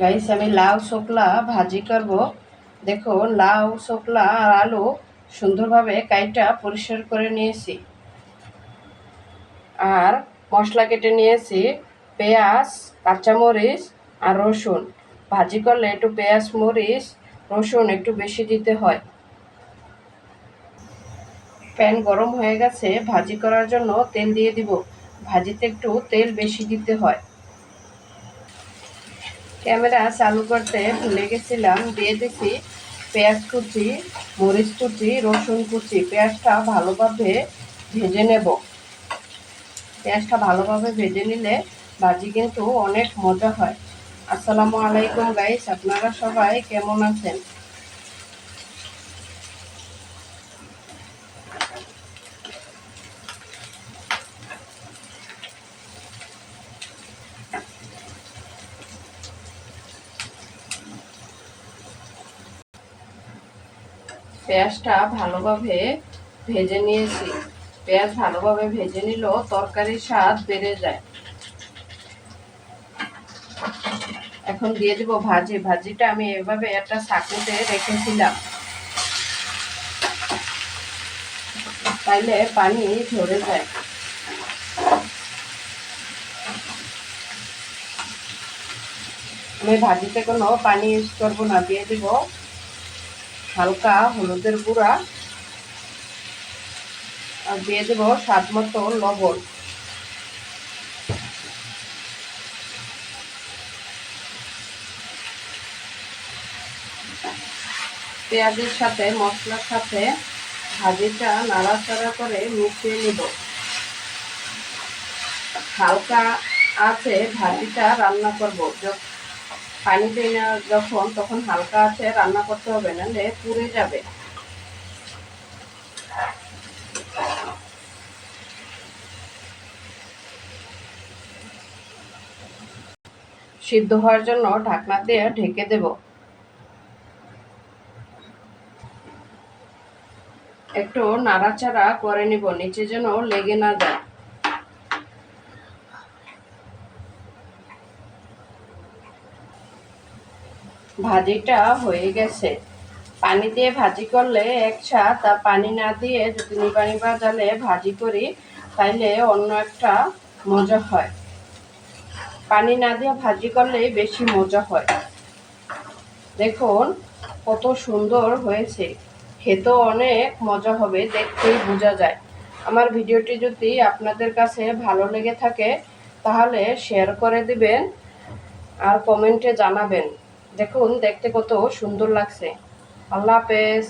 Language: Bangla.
গাইস আমি লাউ শোকলা ভাজি করব। দেখো, লাউ, শোকলা আর আলু সুন্দরভাবে কাইটা পরিষ্কার করে নিয়েছি। আর মশলা কেটে নিয়েছি, পেঁয়াজ, কাঁচামরিচ আর রসুন। ভাজি করলে একটু পেঁয়াজ, মরিচ, রসুন একটু বেশি দিতে হয়। প্যান গরম হয়ে গেছে, ভাজি করার জন্য তেল দিয়ে দিব। ভাজিতে একটু তেল বেশি দিতে হয়। ক্যামেরা চালু করতে ভুলে গেছিলাম দিয়ে দিছি পেঁয়াজ কুচি, মরিচ কুচি, রসুন কুচি, পেঁয়াজটা ভালোভাবে ভেজে নেব। পেঁয়াজটা ভালোভাবে ভেজে নিলে ভাজি কিন্তু অনেক মজা হয়। আসসালামু আলাইকুম গাইস, আপনারা সবাই কেমন আছেন? পেঁয়াজটা ভালোভাবে ভেজে নিয়েছি। পেঁয়াজ ভালোভাবে ভেজে নিলেও তরকারির স্বাদ বেড়ে যায়। এখন দিয়ে দিব ভাজি। ভাজিটা আমি এভাবে একটা সাকুতে রেখেছিলাম। তাইলে পানি ঝরে যায়। আমি ভাজিতে কোনো পানি ইউজ করব না। দিয়ে দিব হালকা হলুদের গুঁড়া। আর দিয়ে দেব স্বাদ মতো লবণ। পেঁয়াজের সাথে, মশলার সাথে ভাজিটা নাড়াচাড়া করে মিশিয়ে নিব। হালকা আছে, ভাজিটা রান্না করব। পানি দিই যখন, তখন হালকা আছে, রান্না করতে হবে না নাহলে পুড়ে যাবে। সিদ্ধ হওয়ার জন্য ঢাকনা দিয়ে ঢেকে দেব। একটু নাড়াচাড়া করে নিব, নিচে যেন লেগে না যায়। ভাজিটা হয়ে গেছে। পানি দিয়ে ভাজি করলে একসাথ আর পানি না দিয়ে যদি নিবা নিবা জালে ভাজি করি, তাইলে অন্য একটা মজা হয়। পানি না দিয়ে ভাজি করলে বেশি মজা হয়। দেখুন, কত সুন্দর হয়েছে। খেতেও অনেক মজা হবে, দেখতেই বোঝা যায়। আমার ভিডিওটি যদি আপনাদের কাছে ভালো লেগে থাকে, তাহলে শেয়ার করে দিবেন আর কমেন্টে জানাবেন। দেখুন দেখতে কত সুন্দর লাগছে। আল্লাহ হাফেজ।